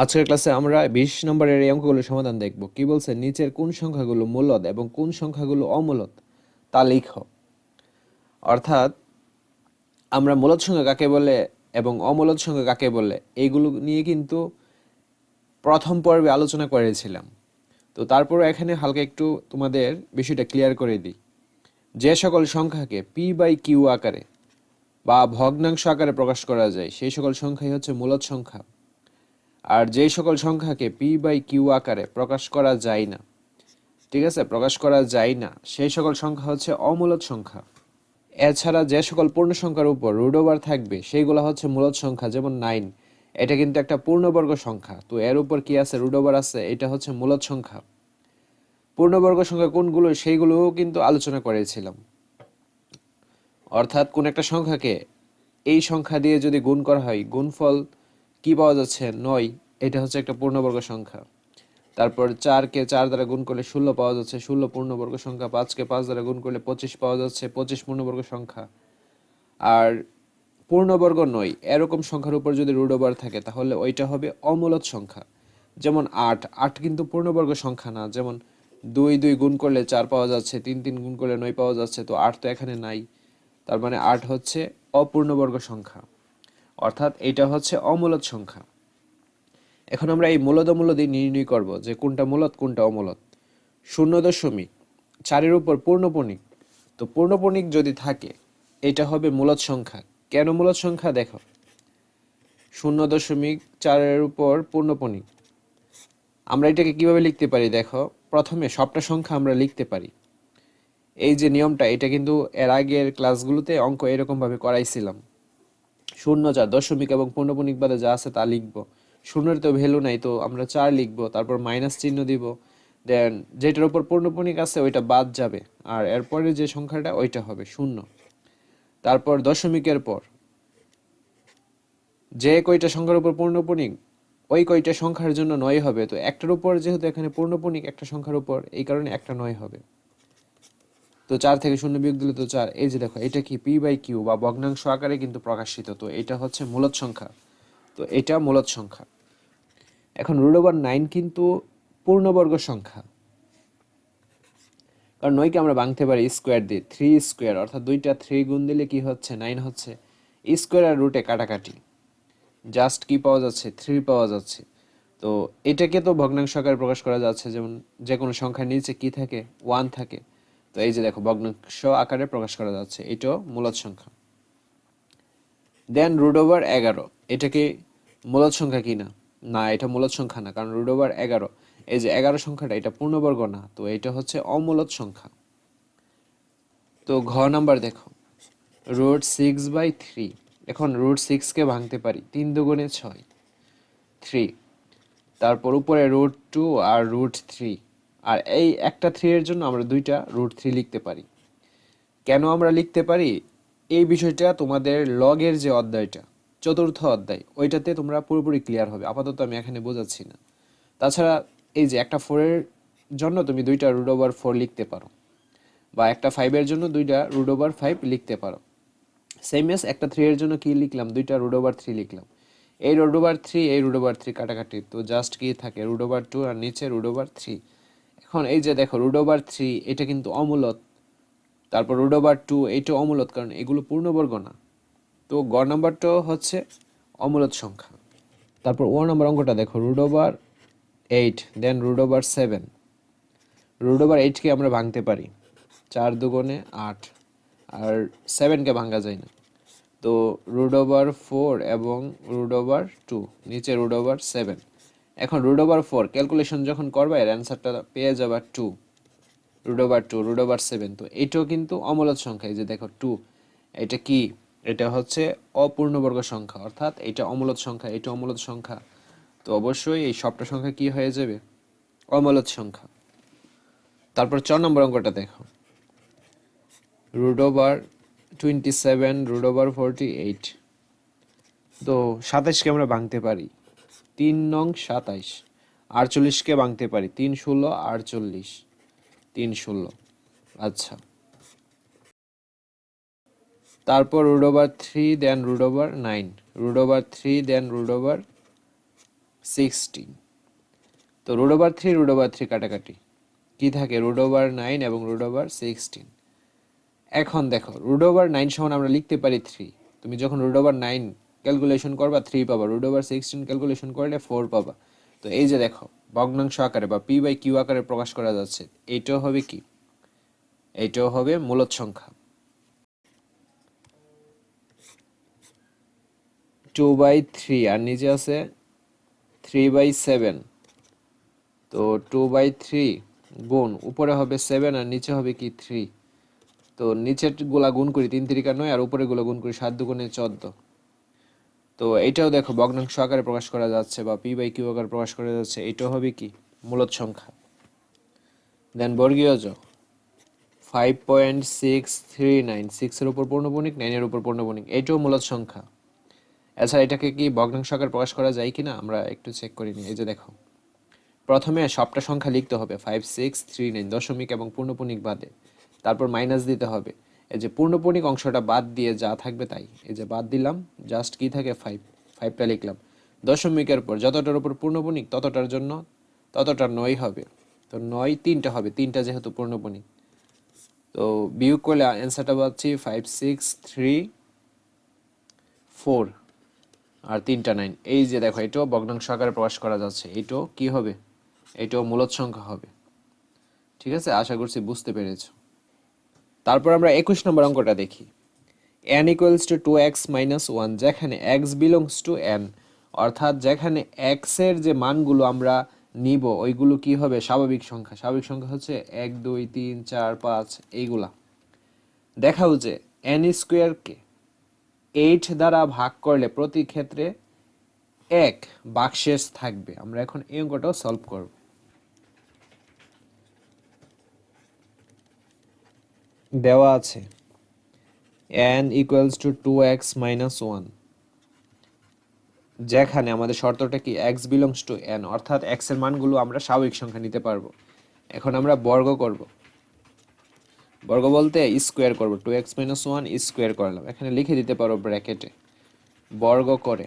আজকের ক্লাসে আমরা বিশ নম্বরের এই অঙ্কগুলোর সমাধান দেখব। কি বলছে? নিচের কোন সংখ্যাগুলো মূলদ এবং কোন সংখ্যাগুলো অমূলদ? তা লিখো। অর্থাৎ, আমরা মূলদ সংখ্যা কাকে বলে এবং অমূলদ সংখ্যা কাকে বলে, এইগুলো নিয়ে কিন্তু প্রথম পর্বে আলোচনা করেছিলাম। তো তারপরে এখানে হালকা একটু তোমাদের বিষয়টা ক্লিয়ার করে দিই। যে সকল সংখ্যাকে পি বাই কিউ আকারে বা ভগ্নাংশ আকারে প্রকাশ করা যায়, সেই সকল সংখ্যাই হচ্ছে মূলদ সংখ্যা। আর যেই সকল সংখ্যাকে পি বাই কিউ আকারে প্রকাশ করা যায় না, ঠিক আছে? প্রকাশ করা যায় না, সেই সকল সংখ্যা হচ্ছে অমূলত সংখ্যা। এছাড়া যে সকল পূর্ণ সংখ্যার উপর রুট ওভার থাকবে, সেইগুলো হচ্ছে মূলত সংখ্যা, যেমন নাইন এটা কিন্তু একটা পূর্ণবর্গ সংখ্যা। তো এর উপর কি আছে? রুট ওভার আছে, এটা হচ্ছে মূলত সংখ্যা। পূর্ণবর্গ সংখ্যা কোনগুলো, সেইগুলোও কিন্তু আলোচনা করেছিলাম। অর্থাৎ কোন একটা সংখ্যাকে এই সংখ্যা দিয়ে যদি গুণ করা হয়, গুণফল কি পাওয়া যাচ্ছে? নয়। এটা হচ্ছে একটা পূর্ণবর্গ সংখ্যা। তারপর চারকে চার দ্বারা গুণ করলে ষোলো পাওয়া যাচ্ছে। ষোলো পূর্ণবর্গ সংখ্যা পাঁচকে পাঁচ দ্বারা গুণ করলে পঁচিশ পাওয়া যাচ্ছে। পঁচিশ পূর্ণবর্গ সংখ্যা। আর পূর্ণবর্গ নয়। এরকম সংখ্যার উপর যদি রুট ওভার থাকে, তাহলে ওইটা হবে অমূলত সংখ্যা। যেমন আট। আট কিন্তু পূর্ণবর্গ সংখ্যা না। যেমন দুই দুই গুণ করলে চার পাওয়া যাচ্ছে, তিন তিন গুণ করলে নয় পাওয়া যাচ্ছে, তো আট তো এখানে নাই। তার মানে আট হচ্ছে অপূর্ণবর্গ সংখ্যা। অর্থাৎ এটা হচ্ছে অমূলত সংখ্যা। এখন আমরা এই মূলদ অমূলদই নির্ণয় করব যে কোনটা মূলত কোনটা অমূলত শূন্য দশমিক, চারের উপর পূর্ণপণিক। তো পূর্ণপণিক যদি থাকে, এটা হবে মূলত সংখ্যা। কেন মূলত সংখ্যা দেখো? শূন্য দশমিক, চারের উপর পূর্ণপণিক। আমরা এটাকে কীভাবে লিখতে পারি দেখো? প্রথমে সবটা সংখ্যা আমরা লিখতে পারি। এই যে নিয়মটা, এটা কিন্তু এর আগের ক্লাসগুলোতে অঙ্ক এরকমভাবে করাইছিলাম। শূন্য যা দশমিক এবং পূর্ণপণিক বাদে যা আছে তা লিখব। শূন্যের তো ভ্যালু নাই, তো আমরা চার লিখব, তারপর মাইনাস চিহ্ন দিব। দেন যেটার উপর পূর্ণপণিক আছে ওইটা বাদ যাবে, আর এরপরে যে সংখ্যাটা ওইটা হবে শূন্য। তারপর দশমিকের পর, যে কয়টা সংখ্যার উপর পূর্ণপণিক ওই কয়টা সংখ্যার জন্য নয় হবে। তো একটার উপর যেহেতু এখানে পূর্ণপণিক একটা সংখ্যার উপর, এই কারণে একটা নয় হবে। তো চার থেকে শূন্য বিয়োগ দিলে তো চার। এই যে দেখো, এটা কি পি বাই কিউ বা ভগ্নাংশ আকারে কিন্তু প্রকাশিত, তো এটা হচ্ছে মূলত সংখ্যা। তো এটা মূলত সংখ্যা। এখন রুট ওভার নাইন কিন্তু পূর্ণবর্গ সংখ্যা। কারণ নয়কে আমরা ভাঙতে পারি স্কোয়ার দিয়ে থ্রি স্কোয়ার অর্থাৎ দুইটা থ্রি গুণ দিলে কি হচ্ছে? নাইন হচ্ছে। স্কোয়ার আর রুটে কাটাকাটি। জাস্ট কি পাওয়া যাচ্ছে? থ্রি পাওয়া যাচ্ছে। তো এটাকে তো ভগ্নাংশ আকারে প্রকাশ করা যাচ্ছে, যেমন যে কোনো সংখ্যার নিচে কি থাকে? ওয়ান থাকে। তো এই যে দেখো ভগ্নাংশ আকারে প্রকাশ করা যাচ্ছে, এটাও মূলত সংখ্যা। দেন রুট ওভার এগারো এটাকে মূলত সংখ্যা কি না? না, এটা মূলত সংখ্যা না, কারণ রুট ওভার এগারো, এই যে এগারো সংখ্যাটা, এটা পূর্ণবর্গ না, তো এটা হচ্ছে অমূলত সংখ্যা। তো ঘ নাম্বার দেখো রুট সিক্স বাই থ্রি এখন রুট সিক্সকে ভাঙতে পারি, তিন দুগুণে ছয় থ্রি তারপর উপরে রুট টু আর রুট থ্রি আর এই একটা থ্রি এর জন্য আমরা দুইটা রুট থ্রি লিখতে পারি। কেন আমরা লিখতে পারি? এই বিষয়টা তোমাদের লগের যে অধ্যায়টা, চতুর্থ অধ্যায়, ওইটাতে তোমরা পুরোপুরি ক্লিয়ার হবে। আপাতত আমি এখানে বোঝাচ্ছি না। তাছাড়া এই যে একটা ফোরের জন্য তুমি দুইটা রুট ওভার ফোর লিখতে পারো বা একটা ফাইভের জন্য দুইটা রুট ওভার ফাইভ লিখতে পারো। সেম এস একটা থ্রি এর জন্য কি লিখলাম? দুইটা রুট ওভার থ্রি লিখলাম। এই রুট ওভার থ্রি এই রুট ওভার থ্রি কাটাকাটি, তো জাস্ট কি থাকে? রুট ওভার টু আর নিচে রুট ওভার থ্রি এখন এই যে দেখো রুট ওভার থ্রি এটা কিন্তু অমূলত। তারপর রুট ওভার টু এইটা অমূলত, কারণ এগুলো পূর্ণবর্গ না। তো গ নাম্বারটাও হচ্ছে অমূলত সংখ্যা। তারপর ও নাম্বার অঙ্কটা দেখো root over eight then root over seven root over এইটকে আমরা ভাঙতে পারি। চার দুগুণে আট, আর সেভেনকে ভাঙা যায় না। তো রুট ওভার ফোর এবং রুট ওভার টু নিচে রুট ওভার সেভেন এখন রুট ওভার ফোর ক্যালকুলেশন যখন করবে, এর অ্যান্সারটা পেয়ে যাবা two root over two root over seven তো এটাও কিন্তু অমলত সংখ্যা, এই যে দেখো টু এটা কি? এটা হচ্ছে অপূর্ণবর্গ সংখ্যা, অর্থাৎ এটা অমলত সংখ্যা, এটা অমলত সংখ্যা। তো অবশ্যই এই সবটা সংখ্যা কি হয়ে যাবে? অমূলত সংখ্যা। তারপর ছ নম্বর অঙ্কটা দেখো। Root over twenty seven root over forty eight তো সাতাইশকে আমরা ভাঙতে পারি। তিন নং সাতাইশ আটচল্লিশকে ভাঙতে পারি তিন ষোলো আটচল্লিশ তিন ষোলো আচ্ছা তারপর root over three then root over nine root over three then root over sixteen তো root over three root over three কাটাকাটি কি থাকে রুট ওভার নাইন এবং রুট ওভার সিক্সটিন এখন দেখো রুট ওভার নাইন সমান আমরা লিখতে পারি থ্রি তুমি যখন রুট ওভার নাইন ক্যালকুলেশন করবা থ্রি পাবা রুট ওভার সিক্সটিন ক্যালকুলেশন করলে ফোর পাবা। তো এই যে দেখো, ভগ্নাংশ আকারে বা পি বাই কিউ আকারে প্রকাশ করা যাচ্ছে এইটাও হবে কি? এইটাও হবে মূলত সংখ্যা। টু বাই থ্রি আর নিচে আছে থ্রি বাই সেভেন তো টু বাই থ্রি গুণ, উপরে হবে সেভেন আর নিচে হবে কি থ্রি তো নিচেরগুলা গুণ করি তিন তিরিকা নয়, আর উপরে গুলো গুণ করি সাত দুগুণে চোদ্দ। তো এইটাও দেখো, ভগ্নাংশ আকারে প্রকাশ করা যাচ্ছে বা পি বাই কিউ আকারে প্রকাশ করা যাচ্ছে এইটাও হবে কি? মূলত সংখ্যা। দেন বর্গীয় জ five point six three nine সিক্সের উপর পূর্ণবণিক নাইনের উপর পূর্ণবণিক এইটাও মূলত সংখ্যা। এছাড়া এটাকে কি ভগ্নাংশ আকারে প্রকাশ করা যায় কি না আমরা একটু চেক করে নিই। এই যে দেখো, প্রথমে সবটা সংখ্যা লিখতে হবে ফাইভ সিক্স থ্রি নাইন দশমিক এবং পূর্ণপণিক বাদে। তারপর মাইনাস দিতে হবে। এই যে পূর্ণপণিক অংশটা বাদ দিয়ে যা থাকবে তাই। এই যে বাদ দিলাম জাস্ট কি থাকে? ফাইভ ফাইভটা লিখলাম। দশমিকের পর যতটার উপর পূর্ণপণিক, ততটার জন্য ততটা নয় হবে। তো নয় তিনটা হবে, তিনটা যেহেতু পূর্ণপণিক। তো বিয়োগ করলে অ্যান্সারটা পাচ্ছি ফাইভ সিক্স থ্রি ফোর আর তিনটা নাইন এই যে দেখো, এটাও ভগ্নাংশ আকারে প্রকাশ করা যাচ্ছে। এটাও কি হবে? এটাও মূলত সংখ্যা হবে। ঠিক আছে? আশা করছি বুঝতে পেরেছ। তারপর আমরা একুশ নম্বর অঙ্কটা দেখি। N equals to two x minus one যেখানে এক্স বিলংস টু এন অর্থাৎ যেখানে এক্সের যে মানগুলো আমরা নিব, ওইগুলো কি হবে? স্বাভাবিক সংখ্যা। স্বাভাবিক সংখ্যা হচ্ছে এক, দুই, তিন, চার, পাঁচ, এইগুলা। দেখাও যে এন স্কোয়ারকে এইট দ্বারা ভাগ করলে প্রতি ক্ষেত্রে এক বাক্সেস থাকবে। আমরা এখন এই অঙ্কটাও সলভ করব। দেওয়া আছে। n equals to two x minus one যেখানে আমাদের শর্তটা কি? x বিলংস টু n, অর্থাৎ এর মানগুলো আমরা স্বাভাবিক সংখ্যা নিতে পারব। এখন আমরা বর্গ করব। বর্গ বলতে স্কোয়ার করব। Two x minus one square করলাম। এখানে লিখে দিতে পারো ব্র্যাকেটে বর্গ করে।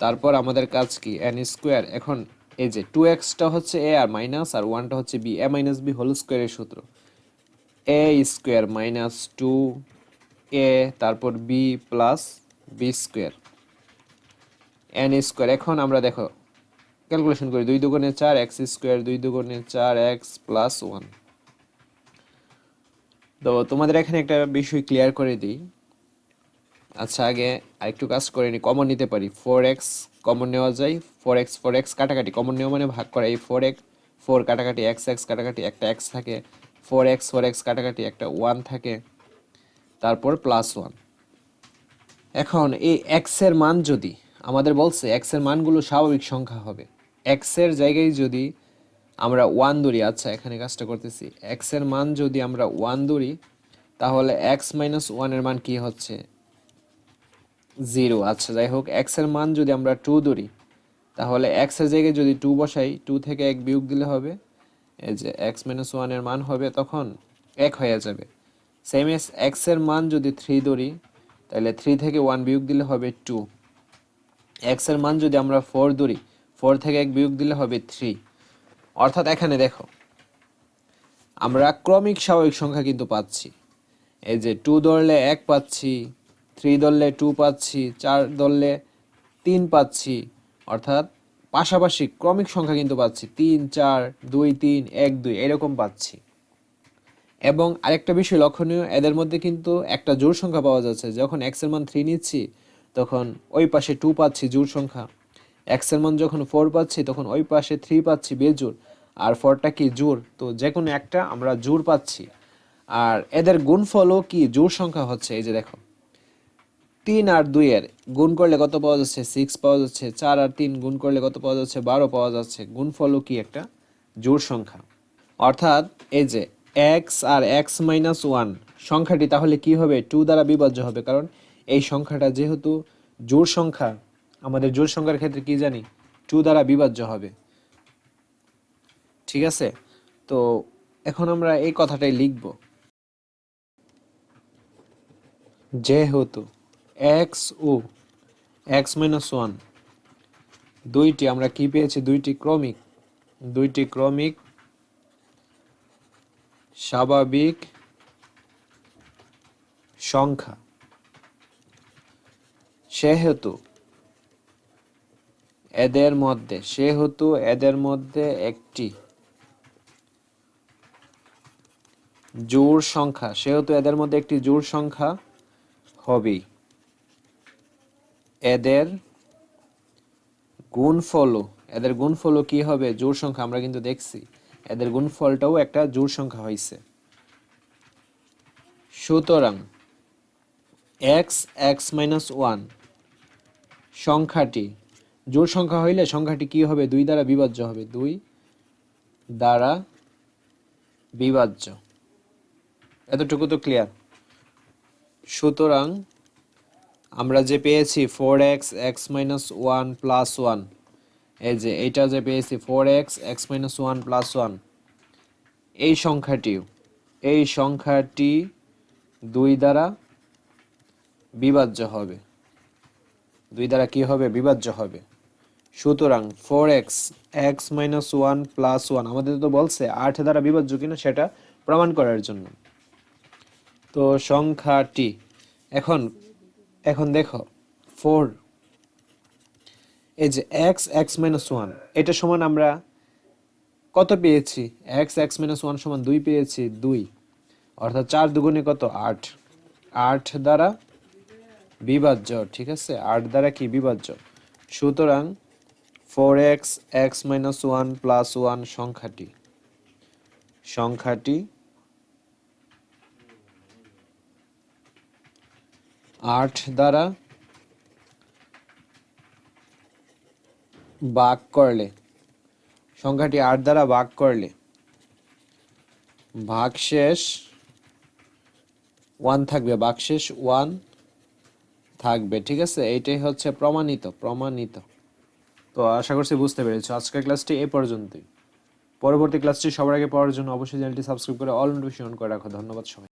তারপর আমাদের কাজ কি? এন স্কোয়ার এখন এই যে টু এক্সটা হচ্ছে এ আর মাইনাস আর ওয়ানটা হচ্ছে b a minus b whole স্কোয়ারের সূত্র। A square minus two a তারপর b plus b square n square এখন আমরা দেখো ক্যালকুলেশন করি, দুই দুগুণে চার এক্স স্কোয়ার দুই দুগুণে চার এক্স প্লাস ওয়ান তো তোমাদের এখানে একটা বিষয় ক্লিয়ার করে দিই। আচ্ছা আগে আরেকটু কাজ করে নি কমন নিতে পারি। ফোর এক্স কমন নেওয়া যায় ফোর এক্স ফোর এক্স কাটাকাটি। কমন নেওয়া মানে ভাগ করা, এই ফোর এক্স ফোর কাটাকাটি এক্স এক্স কাটাকাটি, একটা এক্স থাকে ফোর এক্স ফোর এক্স কাটাকাটি একটা ওয়ান থাকে, তারপর প্লাস ওয়ান এখন এই এক্সের মান যদি, আমাদের বলছে এক্সের মানগুলো স্বাভাবিক সংখ্যা হবে। এক্সের জায়গায় যদি আমরা ওয়ান ধরি আচ্ছা এখানে কাজটা করতেছি। এক্সের মান যদি আমরা ওয়ান ধরি, তাহলে এক্স মাইনাস ওয়ানের মান কি হচ্ছে? জিরো আচ্ছা যাই হোক এক্সের মান যদি আমরা টু ধরি, তাহলে এক্সের জায়গায় যদি টু বসাই টু থেকে এক বিয়োগ দিলে হবে। এই যে এক্স মাইনাস ওয়ানের মান হবে তখন এক হয়ে যাবে। সেম এস এক্সের মান যদি থ্রি ধরি, তাহলে থ্রি থেকে ওয়ান বিয়োগ দিলে হবে টু এক্সের মান যদি আমরা ফোর ধরি ফোর থেকে এক বিয়োগ দিলে হবে থ্রি অর্থাৎ এখানে দেখো, আমরা ক্রমিক স্বাভাবিক সংখ্যা কিন্তু পাচ্ছি। এই যে টু ধরলে এক পাচ্ছি থ্রি ধরলে টু পাচ্ছি, চার ধরলে তিন পাচ্ছি, অর্থাৎ পাশাপাশি ক্রমিক সংখ্যা কিন্তু পাচ্ছি। তিন, চার, দুই, তিন, এক, দুই, এরকম পাচ্ছি। এবং আরেকটা বিষয় লক্ষণীয়, এদের মধ্যে কিন্তু একটা জোর সংখ্যা পাওয়া যাচ্ছে। যখন এক্সের মান থ্রি নিচ্ছি, তখন ওই পাশে টু পাচ্ছি জোর সংখ্যা। এক্সের মান যখন ফোর পাচ্ছি, তখন ওই পাশে থ্রি পাচ্ছি বেজোর আর ফোরটা কি জোর তো যে কোনো একটা আমরা জোর পাচ্ছি। আর এদের গুণফলও কি? জোর সংখ্যা হচ্ছে, এই যে দেখো। তিন আর দুইয়ের গুণ করলে কত পাওয়া যাচ্ছে? সিক্স পাওয়া যাচ্ছে। চার আর তিন গুণ করলে কত পাওয়া যাচ্ছে? বারো পাওয়া যাচ্ছে। গুণফলও কি একটা? জোর সংখ্যা। অর্থাৎ এই যে এক্স আর এক্স মাইনাস ওয়ান সংখ্যাটি তাহলে কি হবে? টু দ্বারা বিভাজ্য হবে। কারণ এই সংখ্যাটা যেহেতু জোর সংখ্যা, আমাদের জোর সংখ্যার ক্ষেত্রে কি জানি? টু দ্বারা বিভাজ্য হবে। ঠিক আছে? তো এখন আমরা এই কথাটাই লিখব। যেহেতু এক্স ও, এক্স মাইনাস ওয়ান। দুইটি, আমরা কি পেয়েছি? দুইটি ক্রমিক। দুইটি ক্রমিক স্বাভাবিক সংখ্যা। সেহেতু এদের মধ্যে, সেহেতু এদের মধ্যে একটি জোড় সংখ্যা, সেহেতু এদের মধ্যে একটি জোড় সংখ্যা হবেই। এদের গুণফলও এদের গুণফলও কি হবে? জোড় সংখ্যা আমরা কিন্তু দেখছি। এদের গুণফলটাও একটা জোড় সংখ্যা হয়েছে সুতরাং এক্স এক্স মাইনাস ওয়ান সংখ্যাটি, জোড় সংখ্যা হইলে সংখ্যাটি কি হবে? দুই দ্বারা বিভাজ্য হবে। দুই দ্বারা বিভাজ্য। এতটুকু তো ক্লিয়ার সুতরাং আমরা যে পেয়েছি four x x minus one plus one এই যে, এইটা যে পেয়েছি four x x minus one plus one এই সংখ্যাটি এই সংখ্যাটি দুই দ্বারা বিভাজ্য হবে। দুই দ্বারা কি হবে? বিভাজ্য হবে। সুতরাং four x x minus one plus one আমাদের তো বলছে আট দ্বারা বিভাজ্য কিনা সেটা প্রমাণ করার জন্য। তো সংখ্যাটি, এখন এখন দেখো ফোর এই যে এক্স এক্স মাইনাস ওয়ান এটা সমান আমরা কত পেয়েছি? এক্স এক্স মাইনাস ওয়ান সমান দুই পেয়েছি, দুই। অর্থাৎ চার দুগুণে কত? আট। আট দ্বারা বিভাজ্য, ঠিক আছে? আট দ্বারা কি? বিভাজ্য। সুতরাং four x x minus one plus one সংখ্যাটি। সংখ্যাটি আট দ্বারা ভাগ করলে, সংখ্যাটি আট দ্বারা ভাগ করলে, ভাগশেষ ওয়ান থাকবে, ভাগশেষ ওয়ান থাকবে, ঠিক আছে? এইটাই হচ্ছে প্রমাণিত প্রমাণিত। তো আশা করছি বুঝতে পেরেছ। আজকের ক্লাসটি এ পর্যন্তই। পরবর্তী ক্লাসটি সবার আগে পাওয়ার জন্য অবশ্যই চ্যানেলটি সাবস্ক্রাইব করে অল নোটিফিকেশন করে রাখো। ধন্যবাদ সবাই